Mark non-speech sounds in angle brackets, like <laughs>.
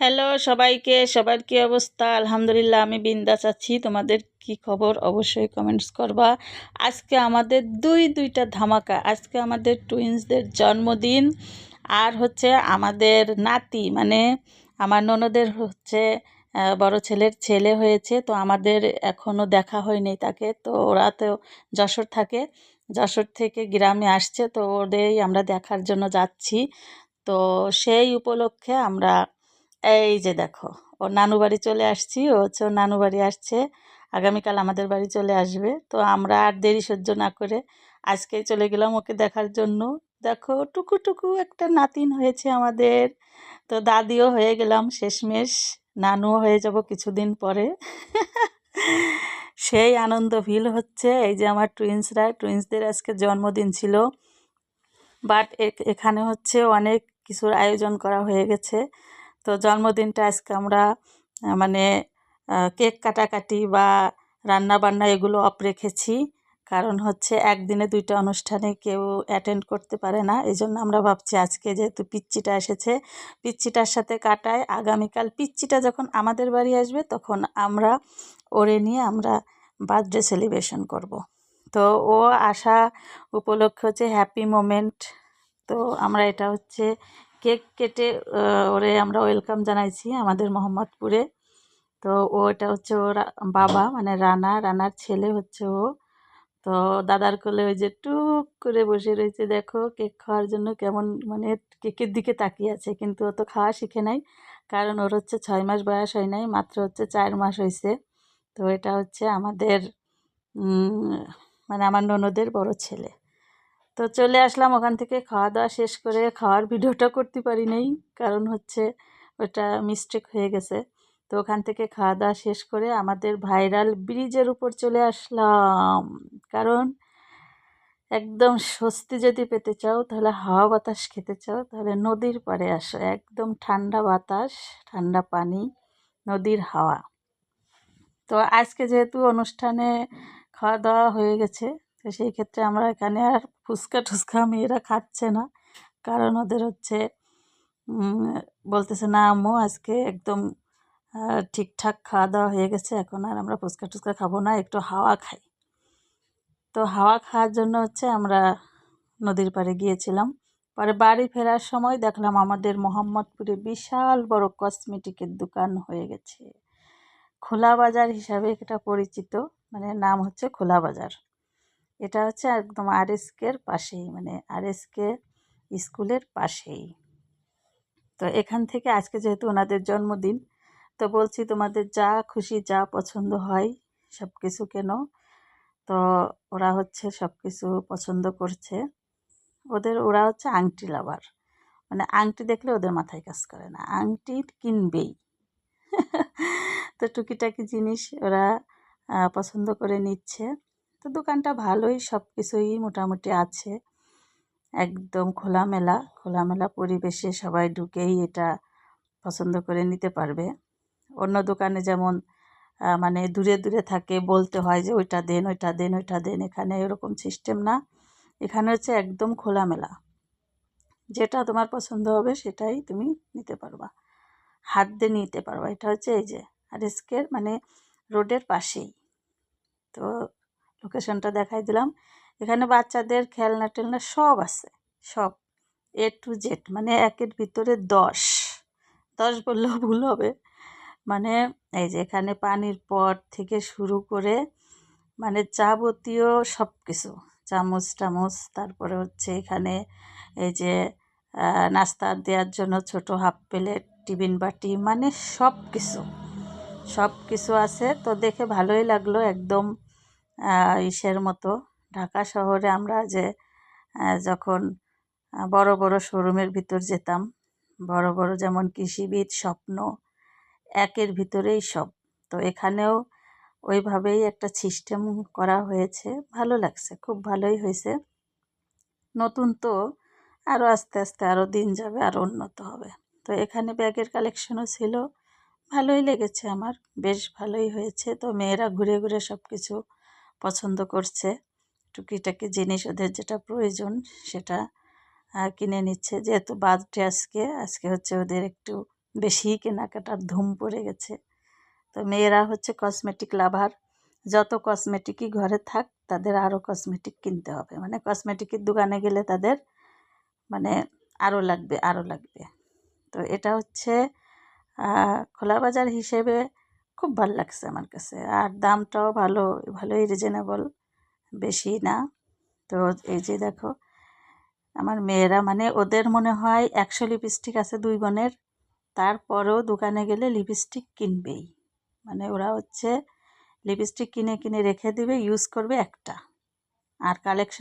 Hello সবাইকে, সবার কি অবস্থা? আলহামদুলিল্লাহ, আমি বিন্দাস আছি। তোমাদের কি খবর? অবশ্যই কমেন্টস করবা। আজকে আমাদের দুই, দুইটা ধামাকা। আজকে আমাদের টুইন্সদের জন্মদিন আর হচ্ছে আমাদের নাতি মানে আমার ননদের হচ্ছে বড় ছেলের ছেলে হয়েছে, তো আমাদের এখনও দেখা হয়নি তাকে, তো ওরা তো যশোর থাকে। যশোর থেকে গ্রামে আসছে, তো ওদেরই আমরা দেখার জন্য যাচ্ছি। তো সেই উপলক্ষে আমরা এই যে দেখো, ওর নানু বাড়ি চলে আসছি, ও হচ্ছে ওর নানু বাড়ি আসছে, আগামীকাল আমাদের বাড়ি চলে আসবে। তো আমরা আর দেরি সহ্য না করে আজকেই চলে গেলাম ওকে দেখার জন্য। দেখো টুকু টুকু একটা নাতিন হয়েছে আমাদের। তো দাদিও হয়ে গেলাম শেষমেশ, নানুও হয়ে যাব কিছুদিন পরে। সেই আনন্দ ফিল হচ্ছে, এই যে আমার টুইন্সরা টুইন্সদের আজকে জন্মদিন ছিল। বাট এখানে হচ্ছে অনেক কিছুর আয়োজন করা হয়ে গেছে। তো জন্মদিনটা আজকে আমরা মানে কেক কাটাকাটি বা রান্না বান্না এগুলো অফ রেখেছি। কারণ হচ্ছে একদিনে দুইটা অনুষ্ঠানে কেউ অ্যাটেন্ড করতে পারে না। এই জন্য আমরা ভাবছি আজকে যেহেতু পিচ্চিটা এসেছে, পিচ্চিটার সাথে কাটায়। আগামীকাল পিচ্চিটা যখন আমাদের বাড়ি আসবে, তখন আমরা, ওরে নিয়ে আমরা বার্থডে সেলিব্রেশন করব। তো ও আসা উপলক্ষে হচ্ছে হ্যাপি মোমেন্ট তো আমরা এটা হচ্ছে কেক কেটে ওরে আমরা ওয়েলকাম জানাইছি আমাদের মোহাম্মদপুরে। তো ও এটা হচ্ছে ওর বাবা মানে রানা, রানার ছেলে হচ্ছে ও। তো দাদার কোলে ওই যে টুক করে বসে রয়েছে, দেখো কেক খাওয়ার জন্য কেমন মানে কেকের দিকে তাকিয়ে আছে, কিন্তু ও তো খাওয়া শিখে নাই। কারণ ওর হচ্ছে ছয় মাস বয়স হয় নাই, মাত্র হচ্ছে চার মাস হয়েছে তো এটা হচ্ছে আমাদের মানে আমার ননদের বড় ছেলে। তো চলে আসলাম ওখান থেকে খাওয়া দাওয়া শেষ করে খাওয়ার ভিডিওটা করতে পারি নাই, কারণ হচ্ছে ওটা মিস্টেক হয়ে গেছে। তো ওখান থেকে খাওয়া দাওয়া শেষ করে আমাদের ভাইরাল ব্রিজের উপর চলে আসলাম। কারণ একদম স্বস্তি যদি পেতে চাও, তাহলে হাওয়া বাতাস খেতে চাও, তাহলে নদীর পাড়ে আসো। একদম ঠান্ডা বাতাস, ঠান্ডা পানি, নদীর হাওয়া। তো আজকে যেহেতু অনুষ্ঠানে খাওয়া দাওয়া হয়ে গেছে, তো সেই ক্ষেত্রে আমরা এখানে আর ফুচকা টুচকা মেয়েরা খাচ্ছে না। কারণ ওদের হচ্ছে বলতেছে, না আম্মু, আজকে একদম ঠিকঠাক খাওয়া দাওয়া হয়ে গেছে, এখন আর আমরা ফুচকা টুচকা খাব না, একটু হাওয়া খাই। তো হাওয়া খাওয়ার জন্য হচ্ছে আমরা নদীর পাড়ে গিয়েছিলাম। পরে বাড়ি ফেরার সময় দেখলাম আমাদের মোহাম্মদপুরে বিশাল বড় কসমেটিকের দোকান হয়ে গেছে। খোলা বাজার হিসাবে এটা পরিচিত মানে নাম হচ্ছে খোলা বাজার। এটা হচ্ছে একদম আরএসকের পাশেই মানে আর আরএসকে স্কুলের পাশেই। তো এখান থেকে আজকে যেহেতু ওনাদের জন্মদিন, তো বলছি তোমাদের যা খুশি, যা পছন্দ হয় সব কিছু কেন? তো ওরা হচ্ছে সব কিছু পছন্দ করছে। ওদের, ওরা হচ্ছে আংটি লাভার। মানে আংটি দেখলে ওদের মাথায় কাজ করে না। আংটি কিনবেই। <laughs> তো টুকিটাকি জিনিস ওরা পছন্দ করে নিচ্ছে। তো দোকানটা ভালোই সব কিছুই মোটামুটি আছে। একদম খোলামেলা খোলামেলা পরিবেশে সবাই ঢুকেই এটা পছন্দ করে নিতে পারবে। অন্য দোকানে যেমন মানে দূরে দূরে থাকে, বলতে হয় যে ওইটা দেন ওইটা দেন ওইটা দেন, এখানে এরকম সিস্টেম না। এখানে হচ্ছে একদম খোলামেলা। যেটা তোমার পছন্দ হবে সেটাই তুমি নিতে পারবা। হাত দিয়ে নিতে পারবা। এটা হচ্ছে এই যে, আর মানে রোডের পাশেই। তো লোকেশনটা দেখাই দিলাম। এখানে বাচ্চাদের খেলনা টেলনা সব আছে, সব এ টু জেড মানে একের ভিতরে দশ। দশ বললেও ভুল হবে। মানে এই যে এখানে পানির পট থেকে শুরু করে মানে যাবতীয় সব কিছু চামচ টামচ, তারপরে হচ্ছে এখানে এই যে নাস্তা দেওয়ার জন্য ছোট হাফ প্লেট, টিফিন বাটি মানে সব কিছু সব কিছু আছে। তো দেখে ভালোই লাগল, একদম ইসের মতো ঢাকা শহরে আমরা যে যখন বড় বড় শোরুমের ভিতর যেতাম, বড় বড় যেমন কৃষিবিদ, স্বপ্ন, একের ভিতরেই সব। তো এখানেও ওইভাবেই একটা সিস্টেম করা হয়েছে। ভালো লাগছে, খুব ভালোই হয়েছে। নতুন তো আরও আস্তে আস্তে আরও দিন যাবে আরও উন্নত হবে। তো এখানে ব্যাগের কালেকশনও ছিল। ভালোই লেগেছে আমার, বেশ ভালোই হয়েছে। তো মেয়েরা ঘুরে ঘুরে সব কিছু পছন্দ করছে। টুকিটাকি জিনিস ওদের যেটা প্রয়োজন সেটা কিনে নিচ্ছে। যেহেতু বার্থডে আজকে আজকে হচ্ছে ওদের একটু বেশি কেনাকাটার ধুম পড়ে গেছে। তো মেয়েরা হচ্ছে কসমেটিক লাভার যত কসমেটিকই ঘরে থাক, তাদের আরও কসমেটিক কিনতে হবে। মানে কসমেটিকের দোকানে গেলে তাদের মানে আরও লাগবে আরও লাগবে। তো এটা হচ্ছে খোলা বাজার হিসেবে খুব ভালো লাগছে আমার কাছে। আর দামটাও ভালো, ভালোই রিজনেবল বেশি না। তো এই যে দেখো, আমার মেয়েরা মানে ওদের মনে হয় একশো লিপস্টিক আছে দুই বোনের, তারপরেও দোকানে গেলে লিপস্টিক কিনবেই। মানে ওরা হচ্ছে লিপস্টিক কিনে কিনে রেখে দেবে ইউজ করবে একটা। আর কালেকশন